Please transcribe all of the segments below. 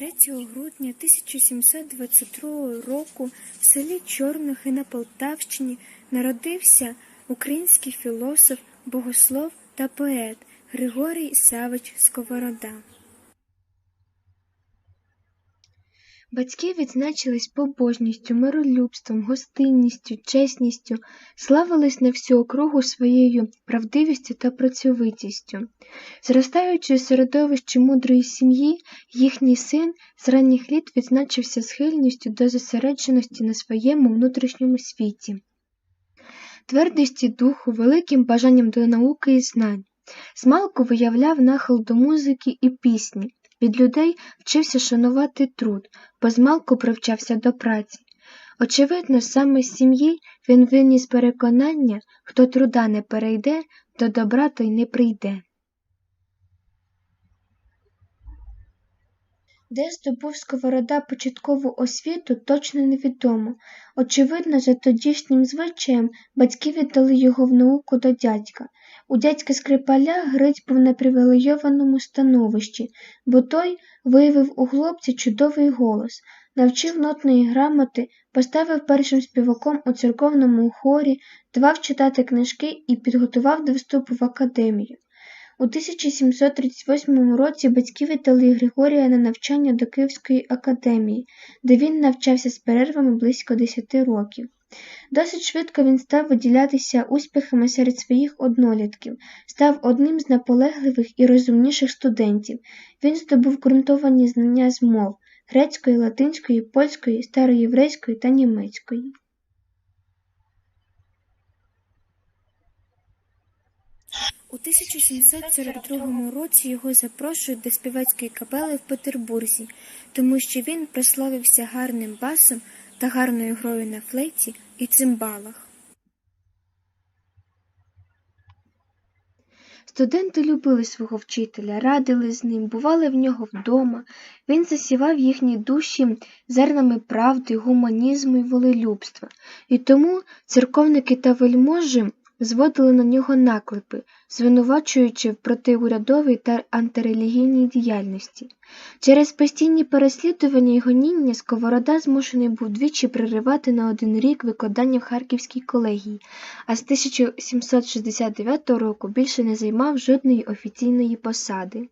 3 грудня 1722 року в селі Чорнохи на Полтавщині народився український філософ, богослов та поет Григорій Савич Сковорода. Батьки відзначились побожністю, миролюбством, гостинністю, чесністю, славились на всю округу своєю правдивістю та працьовитістю. Зростаючи у середовищі мудрої сім'ї, їхній син з ранніх літ відзначився схильністю до зосередженості на своєму внутрішньому світі, твердості духу, великим бажанням до науки і знань. Змалку виявляв нахил до музики і пісні. Від людей вчився шанувати труд, бо змалку привчався до праці. Очевидно, саме з сім'ї він виніс переконання, хто труда не перейде, до добра той не прийде. Де здобув Сковорода початкову освіту, точно невідомо. Очевидно, за тодішнім звичаєм батьки віддали його в науку до дядька. У дядька Скрипаля Гриць був на привілейованому становищі, бо той виявив у хлопці чудовий голос, навчив нотної грамоти, поставив першим співаком у церковному хорі, давав читати книжки і підготував до вступу в академію. У 1738 році батьки віддали Григорія на навчання до Київської академії, де він навчався з перервами близько 10 років. Досить швидко він став виділятися успіхами серед своїх однолітків, став одним з наполегливих і розумніших студентів. Він здобув ґрунтовані знання з мов грецької, латинської, польської, староєврейської та німецької. У 1742 році його запрошують до співацької капели в Петербурзі, тому що він прославився гарним басом та гарною грою на флейті і цимбалах. Студенти любили свого вчителя, радили з ним, бували в нього вдома. Він засівав їхні душі зернами правди, гуманізму і волелюбства. І тому церковники та вельможі зводили на нього наклепи, звинувачуючи в протиурядовій та антирелігійній діяльності. Через постійні переслідування і гоніння Сковорода змушений був двічі переривати на один рік викладання в Харківській колегії, а з 1769 року більше не займав жодної офіційної посади.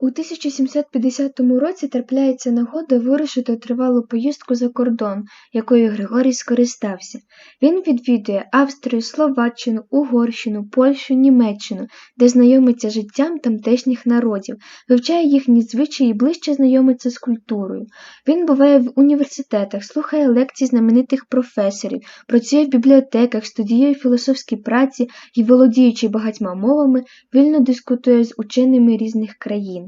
У 1750 році трапляється нагода вирушити тривалу поїздку за кордон, якою Григорій скористався. Він відвідує Австрію, Словаччину, Угорщину, Польщу, Німеччину, де знайомиться життям тамтешніх народів, вивчає їхні звичаї і ближче знайомиться з культурою. Він буває в університетах, слухає лекції знаменитих професорів, працює в бібліотеках, студіює філософські праці і, володіючи багатьма мовами, вільно дискутує з ученими різних країн.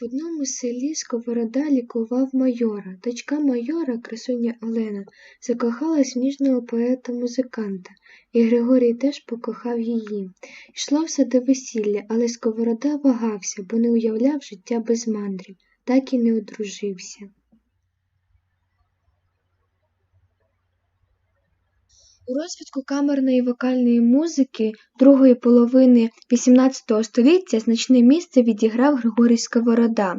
В одному селі Сковорода лікував майора. Дочка майора, красуня Олена, закохалась в ніжного поета-музиканта, і Григорій теж покохав її. Йшло все до весілля, але Сковорода вагався, бо не уявляв життя без мандрів, так і не одружився. У розвитку камерної вокальної музики другої половини XVIII століття значне місце відіграв Григорій Сковорода.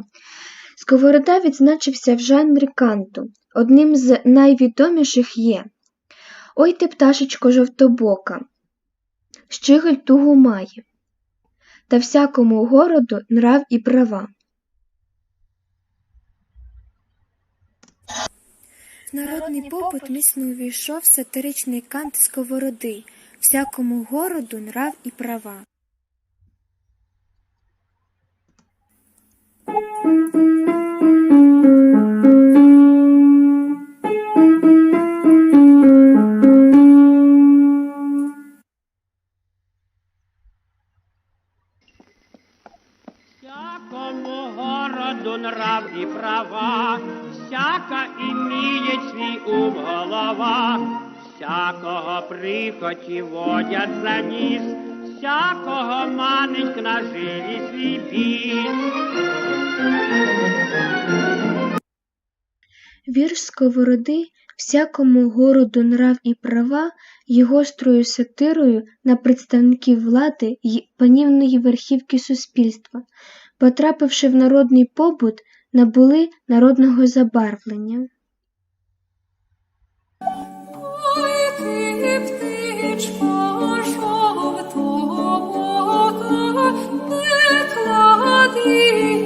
Сковорода відзначився в жанрі канту. Одним з найвідоміших є Ой ти, пташечко жовтобока, Щиголь тугу має, та всякому городу нрав і права. В народний попит міцно увійшов сатиричний кант сковороди, всякому городу нрав і права. Всякого прихоті водять за ніс, всякого манить на жилі свій біс. Вірш сковороди всякому городу нрав і права є гострою сатирою на представників влади й панівної верхівки суспільства, потрапивши в народний побут, набули народного забарвлення. Жовтобока, не клади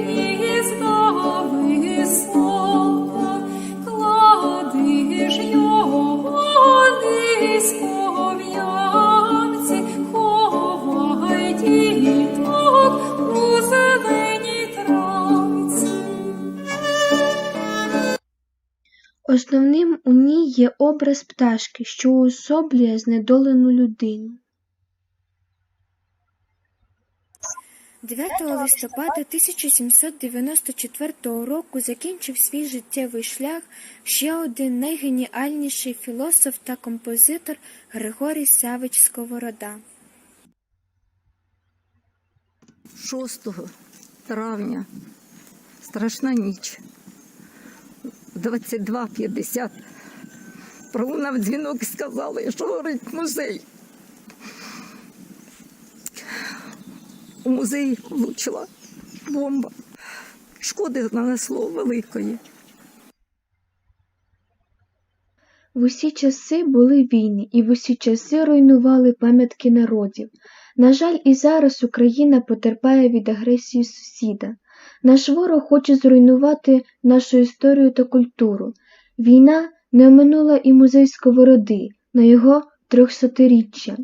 Основним у ній є образ пташки, що уособлює знедолену людину. 9 листопада 1794 року закінчив свій життєвий шлях ще один найгеніальніший філософ та композитор Григорій Савич Сковорода. 6 травня. Страшна ніч. 22.50. Пролунав дзвінок і сказали, що горить музей. У музей влучила бомба. Шкоди нанесло великої. В усі часи були війни, і в усі часи руйнували пам'ятки народів. На жаль, і зараз Україна потерпає від агресії сусіда. Наш ворог хоче зруйнувати нашу історію та культуру. Війна не оминула і музей Сковороди на його трьохсотиріччя.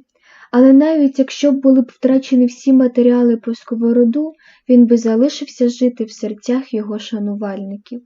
Але навіть якщо б були б втрачені всі матеріали про Сковороду, він би залишився жити в серцях його шанувальників.